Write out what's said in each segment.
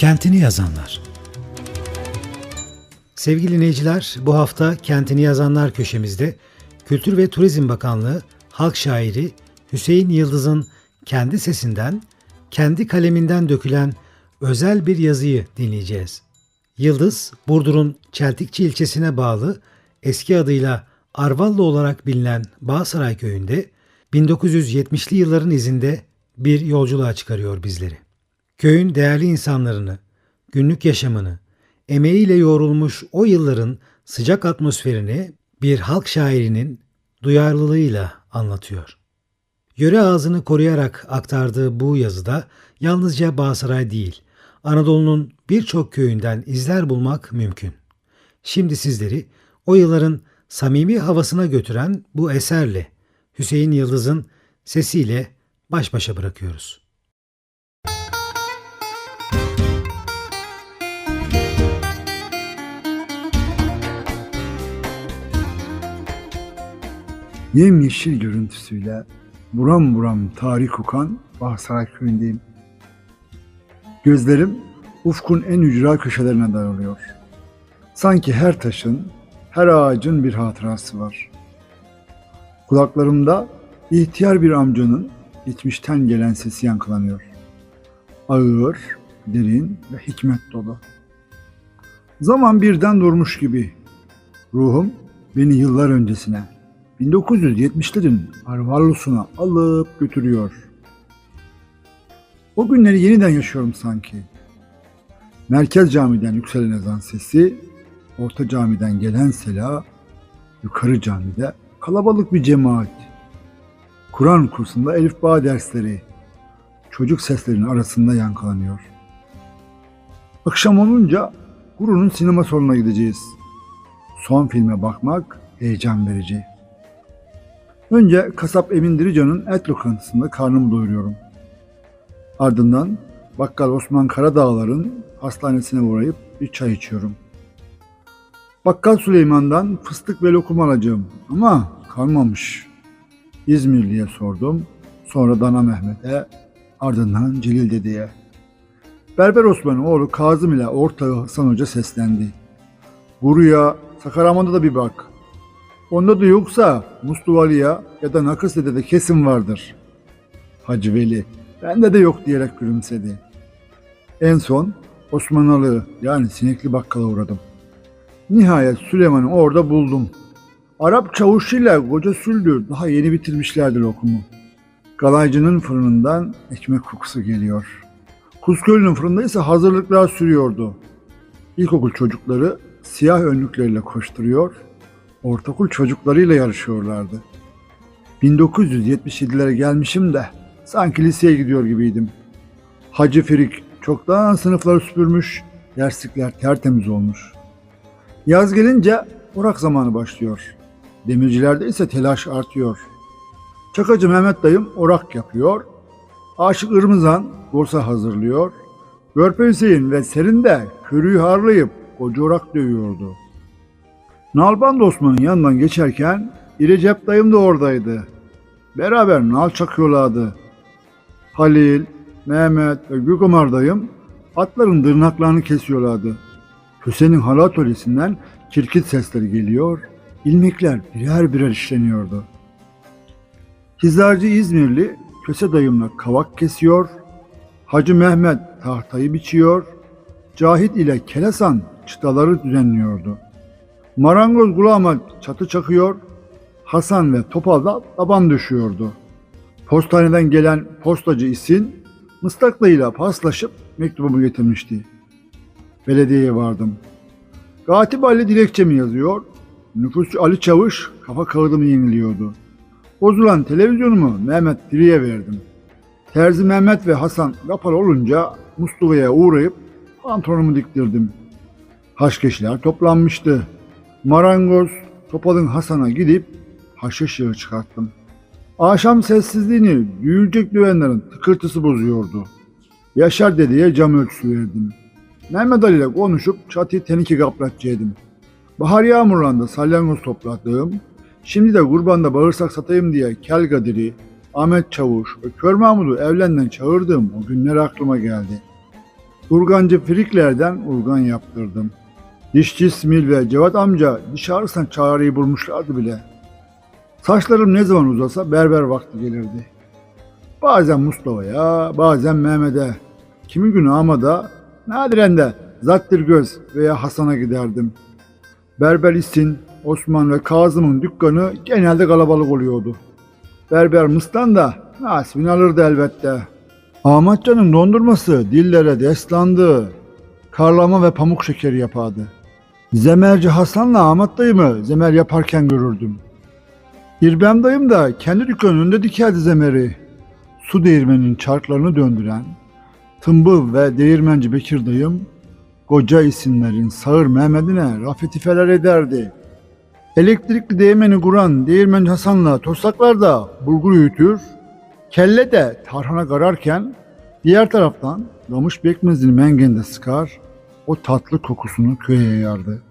Kentini yazanlar. Sevgili dinleyiciler, bu hafta Kentini Yazanlar köşemizde Kültür ve Turizm Bakanlığı halk şairi Hüseyin Yıldız'ın kendi sesinden, kendi kaleminden dökülen özel bir yazıyı dinleyeceğiz. Yıldız, Burdur'un Çeltikçi ilçesine bağlı eski adıyla Arvallı olarak bilinen Bağsaray köyünde 1970'li yılların izinde bir yolculuğa çıkarıyor bizleri. Köyün değerli insanlarını, günlük yaşamını, emeğiyle yoğrulmuş o yılların sıcak atmosferini bir halk şairinin duyarlılığıyla anlatıyor. Yöre ağzını koruyarak aktardığı bu yazıda yalnızca Bağsaray değil, Anadolu'nun birçok köyünden izler bulmak mümkün. Şimdi sizleri o yılların samimi havasına götüren bu eserle Hüseyin Yıldız'ın sesiyle baş başa bırakıyoruz. Yemyeşil görüntüsüyle buram buram tarih kokan Bağsaray köyündeyim. Gözlerim ufkun en ücra köşelerine daralıyor. Sanki her taşın, her ağacın bir hatırası var. Kulaklarımda ihtiyar bir amcanın geçmişten gelen sesi yankılanıyor. Ağır, derin ve hikmet dolu. Zaman birden durmuş gibi. Ruhum beni yıllar öncesine, 1970'lerin Arvallus'una alıp götürüyor. O günleri yeniden yaşıyorum sanki. Merkez camiden yükselen ezan sesi, orta camiden gelen sela, yukarı camide kalabalık bir cemaat. Kur'an kursunda Elif Bağ dersleri, çocuk seslerinin arasında yankılanıyor. Akşam olunca Guru'nun sinema salonuna gideceğiz. Son filme bakmak heyecan verici. Önce kasap Emin Dirican'ın et lokantasında karnımı doyuruyorum. Ardından bakkal Osman Karadağlar'ın hastanesine uğrayıp bir çay içiyorum. Bakkal Süleyman'dan fıstık ve lokum alacağım ama kalmamış. İzmirli'ye sordum. Sonra Dana Mehmet'e, ardından Celil Dede'ye. Berber Osman'ın oğlu Kazım ile ortağı Hasan Hoca seslendi. Guruya, Sakaraman'da da bir bak. Onda da yoksa Mustuvali'ye ya da Nakıs Dede'de kesin vardır. Hacı Veli, bende de yok diyerek gülümsedi. En son Osmanalı yani Sinekli Bakkal'a uğradım. Nihayet Süleyman'ı orada buldum. Arap çavuşuyla koca süldür daha yeni bitirmişlerdi lokumu. Galaycının fırınından ekmek kokusu geliyor. Kuzköylü'nün fırında ise hazırlıklar sürüyordu. İlkokul çocukları siyah önlükleriyle koşturuyor, ortaokul çocuklarıyla yarışıyorlardı. 1977'lere gelmişim de sanki liseye gidiyor gibiydim. Hacı Firik çoktan sınıfları süpürmüş, derslikler tertemiz olmuş. Yaz gelince orak zamanı başlıyor. Demircilerde ise telaş artıyor. Çakacı Mehmet dayım orak yapıyor. Aşık Irmızan borsa hazırlıyor. Görpe Hüseyin ve Serin de körüyü harlayıp koca orak dövüyordu. Nalband Osman'ın yanından geçerken İrecep dayım da oradaydı. Beraber nal çakıyorlardı. Halil, Mehmet ve Gökömer dayım atların tırnaklarını kesiyorlardı. Hüseyin'in halı atölyesinden kirkit sesleri geliyor, ilmekler birer birer işleniyordu. Hizarcı İzmirli köse dayımla kavak kesiyor, Hacı Mehmet tahtayı biçiyor, Cahit ile Kelesan çıtaları düzenliyordu. Marangoz Gulamat çatı çakıyor, Hasan ve Topal da taban düşüyordu. Postaneden gelen postacı İsin, mıstaklayla paslaşıp mektubumu getirmişti. Belediyeye vardım. Katip Ali dilekçemi yazıyor, nüfusçu Ali Çavuş kafa kağıdımı yeniliyordu. Bozulan televizyonumu Mehmet Diri'ye verdim. Terzi Mehmet ve Hasan kapalı olunca Mustafa'ya uğrayıp pantolonumu diktirdim. Haşkeşler toplanmıştı. Marangoz Topal'ın Hasan'a gidip haşhaş yağı çıkarttım. Akşam sessizliğini büyüyecek düvenlerin tıkırtısı bozuyordu. Yaşar dedeye cam ölçüsü verdim. Mehmet Ali ile konuşup çatıyı teniki kaplatçıydım. Bahar yağmurlarında salyangoz topladığım, şimdi de kurbanda bağırsak satayım diye Kel Kadir'i, Ahmet Çavuş ve Kör Mahmud'u evlenden çağırdığım o günler aklıma geldi. Urgancı Frikler'den urgan yaptırdım. Dişçi İsmail ve Cevat amca diş ağrısından çareyi bulmuşlardı bile. Saçlarım ne zaman uzasa berber vakti gelirdi. Bazen Mustafa'ya, bazen Mehmet'e, kimi günü ama da nadiren de Zattir Göz veya Hasan'a giderdim. Berber İsin, Osman ve Kazım'ın dükkanı genelde kalabalık oluyordu. Berber Mıstan da nasibini alırdı elbette. Ahmetcan'ın dondurması dillere destandı. Karlama ve pamuk şekeri yapardı. Zemerci Hasan'la Ahmet dayımı zemer yaparken görürdüm. İrbem dayım da kendi dükkanının önünde dikerdi zemeri. Su değirmeninin çarklarını döndüren, Tımbıl ve değirmenci Bekir dayım, koca isimlerin sağır Mehmet'ine rafetifeler ederdi. Elektrikli değirmeni kuran değirmenci Hasan'la torsaklar da bulgur öğütür, kelle de tarhana kararken diğer taraftan Ramış Bekmez'in mengende sıkar, o tatlı kokusunu köye yayardı.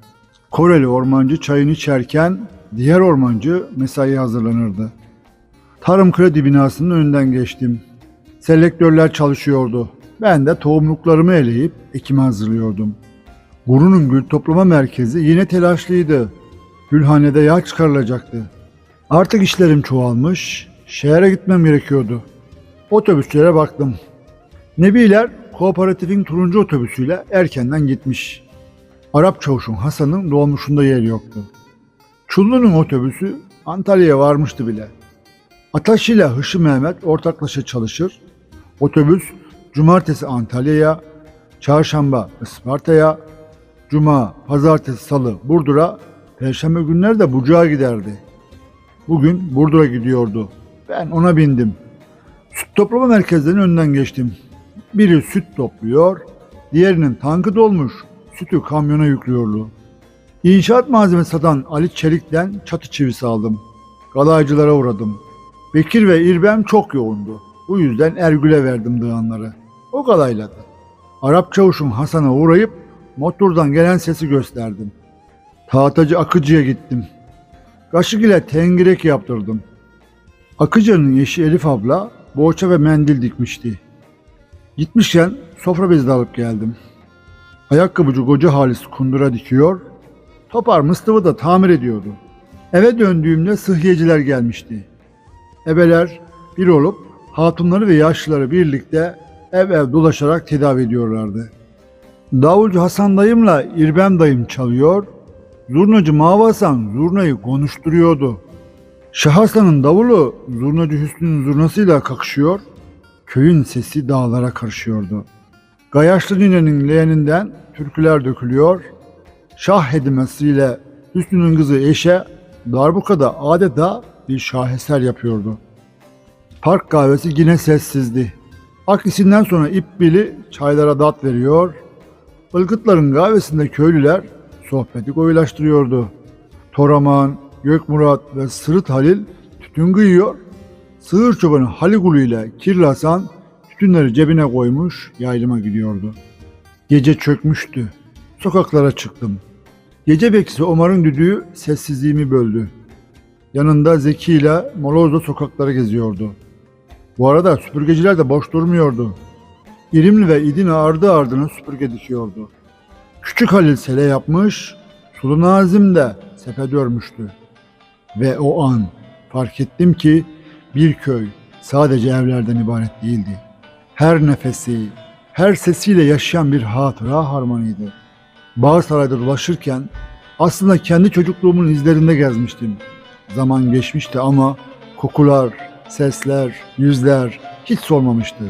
Koreli ormancı çayını içerken diğer ormancı mesai hazırlanırdı. Tarım kredi binasının önünden geçtim. Selektörler çalışıyordu. Ben de tohumluklarımı eleyip ekime hazırlıyordum. Guru'nun gül toplama merkezi yine telaşlıydı. Gülhanede yağ çıkarılacaktı. Artık işlerim çoğalmış, şehre gitmem gerekiyordu. Otobüslere baktım. Nebiler kooperatifin turuncu otobüsüyle erkenden gitmiş. Arap çavuşun Hasan'ın dolmuşunda yer yoktu. Çullu'nun otobüsü Antalya'ya varmıştı bile. Ataş ile Hışı Mehmet ortaklaşa çalışır. Otobüs cumartesi Antalya'ya, çarşamba Isparta'ya, cuma, pazartesi, salı Burdur'a, perşembe günleri de Bucak'a giderdi. Bugün Burdur'a gidiyordu. Ben ona bindim. Süt toplama merkezlerinin önünden geçtim. Biri süt topluyor, diğerinin tankı dolmuş, sütü kamyona yüklüyordu. İnşaat malzemesi satan Ali Çelik'ten çatı çivisi aldım. Galaycılara uğradım. Bekir ve İrbem çok yoğundu. Bu yüzden Ergül'e verdim dağınları. O galayladı. Arap çavuşun Hasan'a uğrayıp motordan gelen sesi gösterdim. Tahtacı Akıcı'ya gittim. Kaşık ile tengirek yaptırdım. Akıcı'nın eşi Elif abla boğaça ve mendil dikmişti. Gitmişken sofra bezi de alıp geldim. Ayakkabıcı koca Halis kundura dikiyor, topar mıstıvı da tamir ediyordu. Eve döndüğümde sıhhiyeciler gelmişti. Ebeler bir olup hatunları ve yaşlıları birlikte ev ev dolaşarak tedavi ediyorlardı. Davulcu Hasan dayımla İrbem dayım çalıyor, zurnacı Mavi Hasan zurnayı konuşturuyordu. Şah Hasan'ın davulu zurnacı Hüsnü'nün zurnasıyla kakışıyor, köyün sesi dağlara karışıyordu. Gayaşlı ninenin leğeninden türküler dökülüyor, şah hedimesiyle Hüsnü'nün kızı Eşe darbukada adeta bir şaheser yapıyordu. Park kahvesi yine sessizdi. Akisinden sonra İbbili çaylara dat veriyor, Ilgıtların kahvesinde köylüler sohbeti koyulaştırıyordu. Toraman, Gökmurat ve Sırıt Halil tütün kıyıyor. Sığır çobanı Haligulu ile Kirli Hasan tütünleri cebine koymuş yaylıma gidiyordu. Gece çökmüştü. Sokaklara çıktım. Gece bekçisi Omar'ın düdüğü sessizliğimi böldü. Yanında Zeki ile Moloz'da sokakları geziyordu. Bu arada süpürgeciler de boş durmuyordu. İrimli ve İdina ardı ardına süpürge dikiyordu. Küçük Halil sele yapmış, Sulu Nazım de sepet örmüştü. Ve o an fark ettim ki bir köy sadece evlerden ibaret değildi. Her nefesi, her sesiyle yaşayan bir hatıra harmanıydı. Bağsaray'da dolaşırken aslında kendi çocukluğumun izlerinde gezmiştim. Zaman geçmişti ama kokular, sesler, yüzler hiç solmamıştı.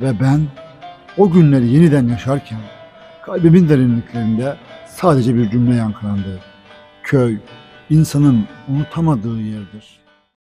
Ve ben o günleri yeniden yaşarken kalbimin derinliklerinde sadece bir cümle yankılandı. Köy insanın unutamadığı yerdir.